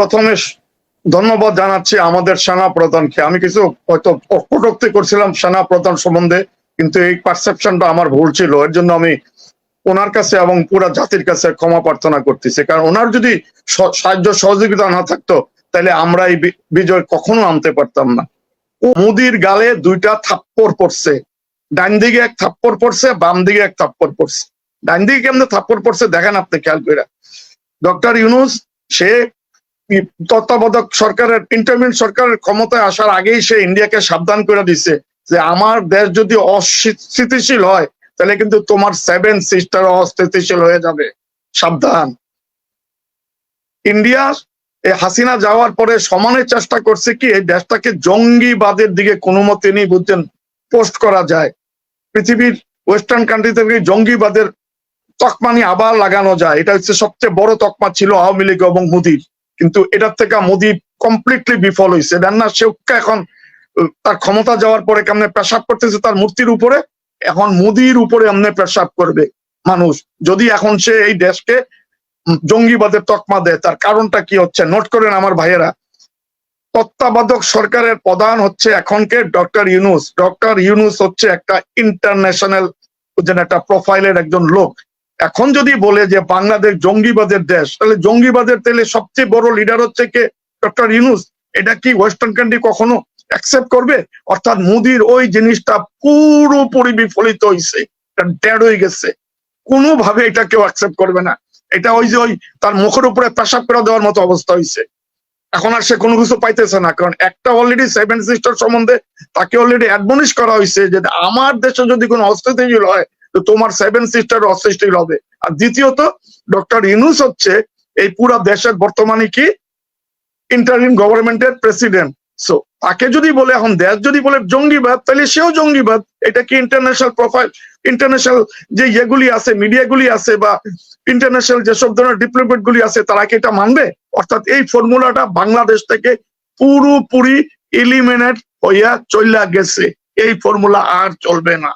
প্রথমে ধন্যবাদ জানাচ্ছি আমাদের সেনা প্রধানকে। আমি কিছু হয়তো কটুক্তি করছিলাম সেনা প্রধান সম্বন্ধে, কিন্তু এই পারসেপশনটা আমার ভুল ছিল। এর জন্য আমি ওনার কাছে এবং পুরা জাতির কাছে ক্ষমা প্রার্থনা করতেছি। কারণ ওনার যদি সাহায্য সহযোগিতা না থাকতো, তাহলে আমরা এই বিজয় কখনো আনতে পারতাম না। ও মোদির গালে দুইটা থাপ্পড় পড়ছে। ডান দিকে এক থাপ্পড় পড়ছে, বাম দিকে এক থাপ্পড় পড়ছে। ডান দিকে কেমনে থাপ্পড় পড়ছে, দেখেন আপনি খেয়াল করে ডক্টর ইউনুস, সে তত্ত্বাবধায়ক সরকারের ইন্টারমিন সরকারের ক্ষমতায় আসার আগেই সে ইন্ডিয়াকে সাবধান করে দিছে যে আমার দেশ যদি অস্থিতিশীল হয়, তাহলে কিন্তু তোমার সেভেন সিস্টার অস্থিতিশীল হয়ে যাবে। সাবধান। ইন্ডিয়া হাসিনা যাওয়ার পরে সমানের চেষ্টা করছে কি, এই দেশটাকে জঙ্গিবাদের দিকে কোনো মতে নেই বুঝছেন পোস্ট করা যায়। পৃথিবীর ওয়েস্টার্ন কান্ট্রি থেকে জঙ্গিবাদের তকমানি আবার লাগানো যায়। এটা হচ্ছে সবচেয়ে বড় তকমা ছিল আওয়ামী লীগ এবং মোদির। কিন্তু এটার থেকে মোদি কমপ্লিটলি বিফল হয়েছে দেন না শেখকে এখন তার ক্ষমতা যাওয়ার পরে কেমনে পেশাব করতেছে তার মূর্তির উপরে, এখন মোদির উপরে এমনি পেশাব করবে মানুষ। যদি এখন সে এই দেশকে জঙ্গিবাদের তকমা দেয়, তার কারণটা কি হচ্ছে? নোট করেন আমার ভাইয়েরা, তত্ত্বাবধায়ক সরকারের প্রধান হচ্ছে এখনকে ডক্টর ইউনুস। ডক্টর ইউনুস হচ্ছে একটা ইন্টারন্যাশনাল একটা প্রোফাইলের একজন লোক। এখন যদি বলে যে বাংলাদেশ জঙ্গিবাদের দেশ, তাহলে জঙ্গিবাদের তাহলে সবচেয়ে বড় লিডার হচ্ছে কে? ডক্টর ইউনুস। এটা কি ওয়েস্টার্ন কান্ট্রি কখনো অ্যাকসেপ্ট করবে? অর্থাৎ মোদির ওই জিনিসটা পুরোপুরি বিফলিত হয়েছে ড্যাড হয়ে গেছে। কোনোভাবে এটা কেউ অ্যাকসেপ্ট করবে না। এটা ওই যে ওই তার মুখের উপরে পেশাব করে দেওয়ার মতো অবস্থা হয়েছে এখন আর সে কোনো কিছু পাইতেছে না, কারণ একটা অলরেডি সেভেন সিস্টার সম্বন্ধে তাকে অলরেডি অ্যাডমনিশ করা হয়েছে যে আমার দেশে যদি কোনো অস্থিতিশীল হয় তোমার সেভেন সিস্টার অস্থিতিশীল হবে। আর দ্বিতীয়ত ডক্টর ইনুস হচ্ছে এই পুরা দেশের বর্তমানে কি? ইন্টারিম গভর্নমেন্টের প্রেসিডেন্ট সো তাকে যদি বলে, এখন দেশ যদি বলে জঙ্গিবাদ, তাহলে সেও জঙ্গিবাদ। এটা কি ইন্টারন্যাশনাল প্রোফাইল ইন্টারন্যাশনাল যে ইয়েগুলি আছে, মিডিয়াগুলি আছে বা ইন্টারন্যাশনাল যেসব ধরনের ডিপ্লোমেট গুলি আছে, তারা কি এটা মানবে? অর্থাৎ এই ফর্মুলাটা বাংলাদেশ থেকে পুরোপুরি এলিমিনেট হইয়া চলে গেছে। এই ফর্মুলা আর চলবে না।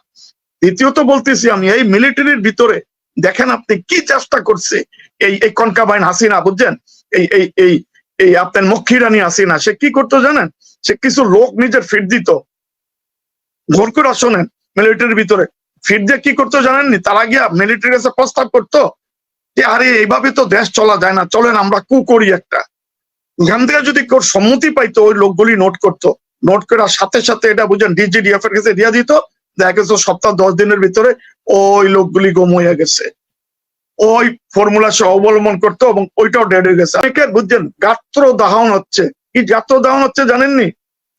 দ্বিতীয়ত বলতেছি আমি, এই মিলিটারির ভিতরে দেখেন আপনি কি চেষ্টা করছে এই এই কনকাবাইন হাসিনা, বুঝছেন? এই এই এই এই আপনার মক্ষিরানি হাসিনা, সে কি করতো জানেন? সে কিছু লোক নিজের ফিট দিত। ভোর করে শোনেন, মিলিটারির ভিতরে। ফিট দিয়ে কি করতো জানেননি? তারা গিয়া মিলিটারির কাছে প্রস্তাব করতো যে, আরে, এইভাবে তো দেশ চলা যায় না, চলেন আমরা কু করি একটা। এখান থেকে যদি কেউ সম্মতি পাইতো, ওই লোকগুলি নোট করতো। নোট করার সাথে সাথে এটা বুঝেন ডিজিডিএফ এর কাছে দিয়ে দিত। দেখা গেছে সপ্তাহ দশ দিনের ভিতরে ওই লোকগুলি গম হয়ে গেছে। ওই ফর্মুলা সে অবলম্বন করতো এবং ওইটাও ডেড হয়ে গেছে। অনেকের বুঝছেন গাত্র দাহন হচ্ছে। কি গাত্র দাহন হচ্ছে জানেননি?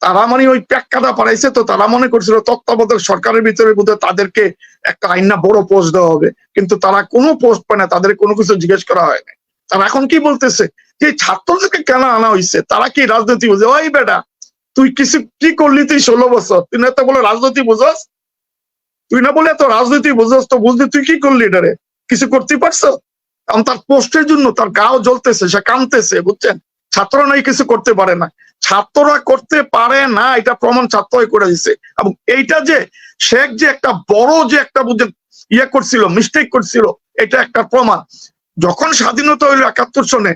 তারা মানে ওই প্যাক কাদা পাড়াইছে তো তারা মনে করছিল তত্ত্বাবধায়ক সরকারের ভিতরে বোধহয় তাদেরকে একটা আইনা বড় পোস্ট দেওয়া হবে। কিন্তু তারা কোনো পোস্ট পায় না তাদের কোনো কিছু জিজ্ঞেস করা হয় না। তারা এখন কি বলতেছে? যে ছাত্রদেরকে কেন আনা হয়েছে তারা কি রাজনীতি বুঝে? ওই বেটা, তুই কিছু কি করলি তুই ষোলো বছর? তুই না তো বলে রাজনীতি বুঝস? তুই না বলে এত রাজনীতি বুঝস, তো বুঝলি তুই কি করলি এটারে? কিছু করতে পারছ? কারণ তার পোস্টের জন্য তার গাও জ্বলতেছে, সে কামতেছে বুঝছেন? ছাত্ররা নাই, কিছু করতে পারে না। ছাত্ররা করতে পারে না, এটা প্রমাণ ছাত্রই করে দিছে। এবং এইটা যে শেখ যে একটা বড় যে একটা বুঝছেন ইয়ে করছিল মিস্টেক করছিল, এটা একটা প্রমাণ। যখন স্বাধীনতা হইল একাত্তর সনে,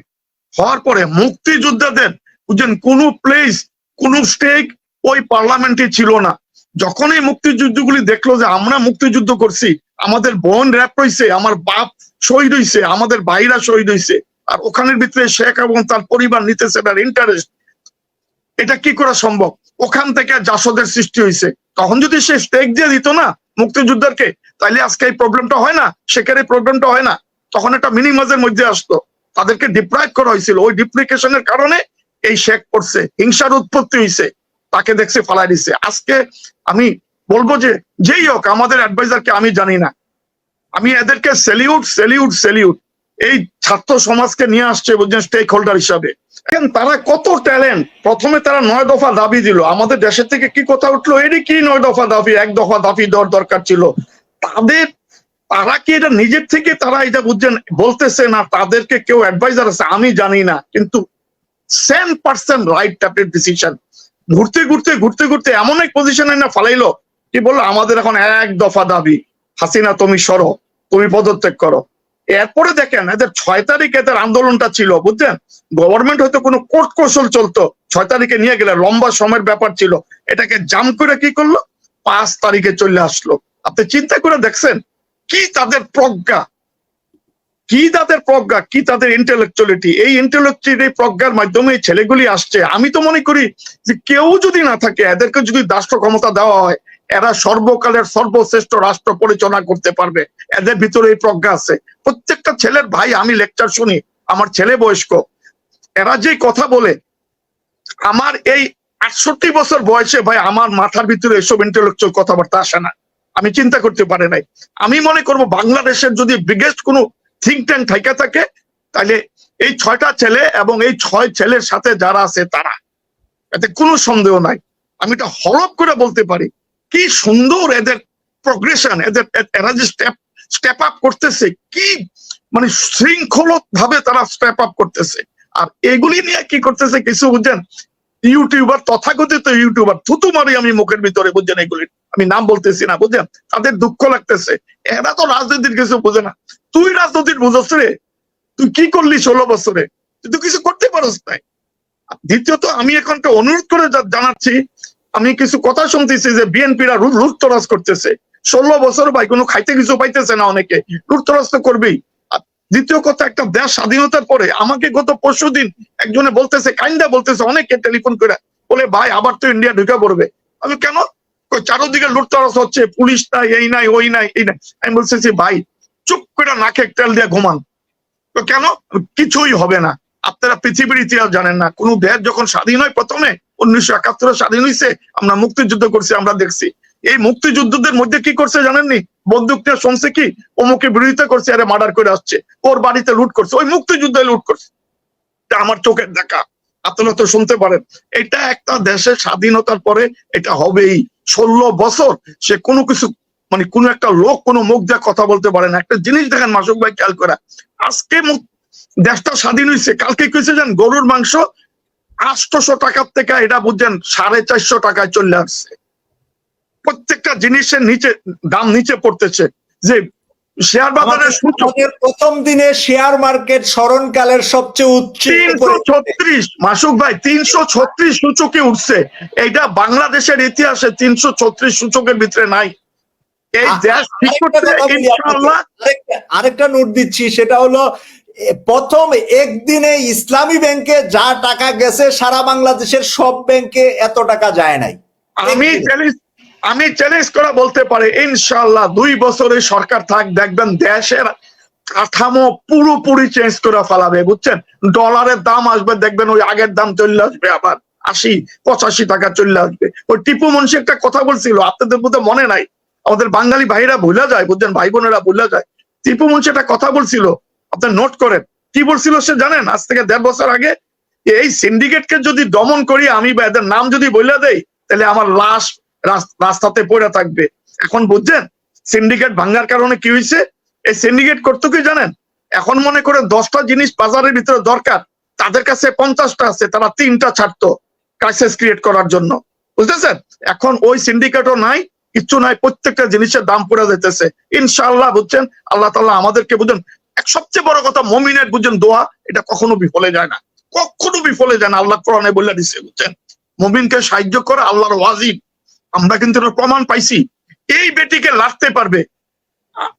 হওয়ার পরে মুক্তিযোদ্ধাদের, বুঝছেন, কোন প্লেস কোন স্টেক ওই পার্লামেন্টে ছিল না। যখন এই মুক্তিযুদ্ধগুলি দেখল যে আমরা মুক্তিযুদ্ধ করছি, আমাদের বোন র্যাপ রয়েছে আমার বাপ শহীদ হয়েছে আমাদের ভাইরা শহীদ হয়েছে আর ওখানের ভিতরে শেখ এবং তার পরিবার নিতেছে তার ইন্টারেস্ট এটা কি করা সম্ভব? ওখান থেকে জাসদের সৃষ্টি হয়েছে তখন যদি সে স্টেক দিয়ে দিত না মুক্তিযোদ্ধারকে তাহলে আজকে এই প্রবলেমটা হয় না, শেখের এই প্রবলেমটা হয় না। তখন একটা মিনিমাজের মধ্যে আসতো। তাদেরকে ডিপ্রাইভ করা হয়েছিল ওই ডিপ্লিকেশনের কারণে এই শেখ পড়ছে, হিংসার উৎপত্তি হয়েছে তাকে দেখছে, ফালাই দিছে। আজকে আমি বলব যে, যেই হোক, আমাদের অ্যাডভাইজারকে আমি জানি না। আমি এদেরকে সেলিউট সেলিউট সেলিউট এই ছাত্র সমাজকে নিয়ে আসছে বুঝছেন স্টেক হোল্ডার হিসাবে তারা কত ট্যালেন্ট প্রথমে তারা নয় দফা দাবি দিল। আমাদের দেশের থেকে কি কথা উঠল? এটি কি নয় দফা দাবি? এক দফা দাবি দেওয়ার দরকার ছিল। তাদের, তারা কি এটা নিজের থেকে তারা এটা বুঝছেন? বলতেছে না, তাদেরকে কেউ অ্যাডভাইজার আছে, আমি জানি না। কিন্তু সেম পার্সেন্ট রাইট টাইপের ডিসিশন ঘুরতে ঘুরতে ঘুরতে ঘুরতে এমন এক পজিশনে না ফালাইলো কি বলল? আমাদের এখন এক দফা দাবি। হাসিনা, তুমি সরো, তুমি পদত্যাগ করো। এরপরে দেখেন এদের ছয় তারিখ এদের আন্দোলনটা ছিল বুঝছেন গভর্নমেন্ট হয়তো কোনো কোর্ট কৌশল চলতো, ছয় তারিখে নিয়ে গেলে লম্বা সময়ের ব্যাপার ছিল। এটাকে জাম করে কি করল? পাঁচ তারিখে চলে আসলো। আপনি চিন্তা করে দেখছেন কি তাদের প্রজ্ঞা? কি তাদের প্রজ্ঞা, কি তাদের ইন্টেলেকচুয়ালিটি এই ইন্টেলেকচুয়াল এই প্রজ্ঞার মাধ্যমে ছেলেগুলি আসছে। আমি তো মনে করি যে কেউ যদি না থাকে, এদেরকে যদি রাষ্ট্র ক্ষমতা দেওয়া হয়, এরা সর্বকালের সর্বশ্রেষ্ঠ রাষ্ট্র পরিচালনা করতে পারবে। এদের ভিতরে এই প্রজ্ঞা আছে। প্রত্যেকটা ছেলের ভাই, আমি লেকচার শুনি, আমার ছেলে বয়স্ক, এরা যে কথা বলে, আমার এই আটষট্টি বছর বয়সে ভাই আমার মাথার ভিতরে এসব ইন্টেলেকচুয়াল কথাবার্তা আসে না। আমি চিন্তা করতে পারে নাই। আমি মনে করব বাংলাদেশের যদি বিগেস্ট কোনো থিঙ্ক ট্যাঙ্ক থাইকা থাকে তাহলে এই ছয়টা ছেলে এবং এই ছয় ছেলের সাথে যারা আছে তারা, এতে কোনো সন্দেহ নাই। আমি এটা হলপ করে বলতে পারি, কি সুন্দর এদের প্রগ্রেশন এদের এরা যে স্টেপ স্টেপ আপ করতেছে, কি মানে শৃঙ্খলত ভাবে তারা স্টেপ আপ করতেছে। আর এগুলি নিয়ে কি করতেছে কিছু বুঝছেন? ইউটিউবার, তথাকথিত ইউটিউবার, থুতু মারি আমি মুখের ভিতরে, বুঝছেন এগুলি আমি নাম বলতেছি না, বুঝছেন? তাদের দুঃখ লাগতেছে। এরা তো রাজনীতির কিছু বোঝে না। তুই রাজনীতির বুঝছ রে? তুই কি করলি ষোলো বছরে? তুই তো কিছু করতে পারস নাই। দ্বিতীয়ত, আমি এখন একটা অনুরোধ করে জানাচ্ছি, আমি কিছু কথা শুনতেছি যে বিএনপিরা লুটতরাজ করতেছে। ষোলো বছর ভাই কোনো খাইতে কিছু পাইতেছে না অনেকে। লুটতরাজ তো করবেই। দ্বিতীয় কথা, একটা দেশ স্বাধীনতার পরে আমাকে গত পরশু দিন একজনে বলতেছে, কাইন্দা বলতেছে, অনেকে টেলিফোন করে, বলে, ভাই, আবার তো ইন্ডিয়া ঢুকে পড়বে। আমি কেন? চারোদিকে লুটতরাজ হচ্ছে, পুলিশ নাই, এই নাই, ওই নাই, এই নাই। আমি বলতেছি, ভাই, চুপ করে নাকে তেল দিয়ে ঘুমান। তো কেন? কিছুই হবে না। আপনারা পৃথিবীর ইতিহাস জানেন না। কোন দেশ যখন স্বাধীন হয় প্রথমে, উনিশশো একাত্তরে স্বাধীন হয়েছে আমরা মুক্তিযুদ্ধ করছি, আমরা দেখছি। এই মুক্তিযুদ্ধদের মধ্যে কি করছে জানেননি? বন্দুক নিয়ে শুনছে কি? অমুকে বিরোধিতা করছে, আরে মার্ডার করে আসছে। ওর বাড়িতে লুট করছে। ওই মুক্তিযুদ্ধে লুট করছে। আমার চোখের দেখা। আপনারা তো শুনতে পারেন। এটা একটা দেশের স্বাধীনতার পরে এটা হবেই। ষোলো বছর সে কোনো কিছু মানে কোন একটা লোক, কোনো মুখ দিয়ে কথা বলতে পারে না। একটা জিনিস দেখেন মাসুক ভাই, খেয়াল করা আজকে দেশটা স্বাধীন হয়েছে কালকে কইছে যান গরুর মাংস আটশোশো টাকার থেকে এটা বুঝছেন, সাড়ে চারশো টাকায় চলে আসছে। প্রত্যেকটা জিনিসের নিচে দাম নিচে পড়তেছে যে শেয়ার বাজারের সূচক আমাদের প্রথম দিনে শেয়ার মার্কেট স্মরণকালের সবচেয়ে উচ্চ তিনশো ছত্রিশ মাসুক ভাই তিনশো ছত্রিশ সূচকে উঠছে। এইটা বাংলাদেশের ইতিহাসে তিনশো ছত্রিশ সূচকের ভিতরে নাই। এই দেশ ঠিক আরেকটা করতে নোট দিচ্ছি সেটা হলো প্রথম একদিনে ইসলামী ব্যাংকে যা টাকা গেছে সারা বাংলাদেশের সব ব্যাংকে এত টাকা যায় নাই। আমি আমি চ্যালেঞ্জ করে বলতে পারি, ইনশাআল্লাহ দুই বছরে সরকার থাক, দেখবেন দেশের কাঠামো পুরোপুরি চেঞ্জ করে ফেলাবে, বুঝছেন? ডলারের দাম আসবে, দেখবেন ওই আগের দাম চলে আসবে আবার, আশি, পঁচাশি টাকা চলে আসবে। ওই টিপু মুন্সি একটা কথা বলছিল, আপনাদের বোধহয় মনে নাই? আমাদের বাঙালি ভাইরা ভুলে যায়, বুঝছেন? ভাই বোনেরা ভুলে যায়। টিপু মুন্সি একটা কথা বলছিল, আপনার নোট করেন। কি বলছিল সে জানেন? আজ থেকে দেড় বছর আগে এই সিন্ডিকেটকে যদি দমন করি, আমি বা এদের নাম যদি বলে দেই, তাহলে আমার লাশ রাস্তাতে পড়ে থাকবে। এখন বুঝছেন? সিন্ডিকেট ভাঙ্গার কারণে কি হয়েছে এই সিন্ডিকেট করতো কি জানেন? এখন মনে করে দশটা জিনিস বাজারের ভিতরে দরকার। তাদের কাছে পঞ্চাশটা আছে, তারা তিনটা ছাড়তো ক্রাইসিস ক্রিয়েট করার জন্য। বুঝতেছেন? এখন ওই সিন্ডিকেটও নাই, কিচ্ছু নাই, প্রত্যেকটা জিনিসের দাম পড়ে যেতেছে ইনশাআল্লাহ বুঝছেন? আল্লাহ তাআলা আমাদেরকে বুঝেন। এক সবচেয়ে বড় কথা, মমিনের বুঝছেন দোয়া, এটা কখনো বিফলে যায় না। কখনো বিফলে যায় না। আল্লাহ কোরআনে বলে দিচ্ছে বুঝছেন? মমিনকে সাহায্য করে আল্লাহর ওয়াজিব। আমরা কিন্তু প্রমাণ পাইছি। এই বেটিকে লাগতে পারবে।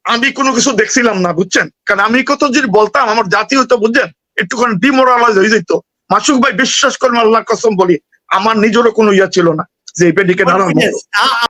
আমি কোনো কিছু দেখছিলাম না বুঝছেন? কারণ আমি কত যদি বলতাম আমার জাতি হইতো বুঝছেন? একটুখানি ডিমোরালাইজ হয়ে যেত। মাসুক ভাই বিশ্বাস করেন আল্লাহ কসম বলি আমার নিজেরও কোনো ইয়া ছিল না যে এই বেটিকে দাঁড়ানো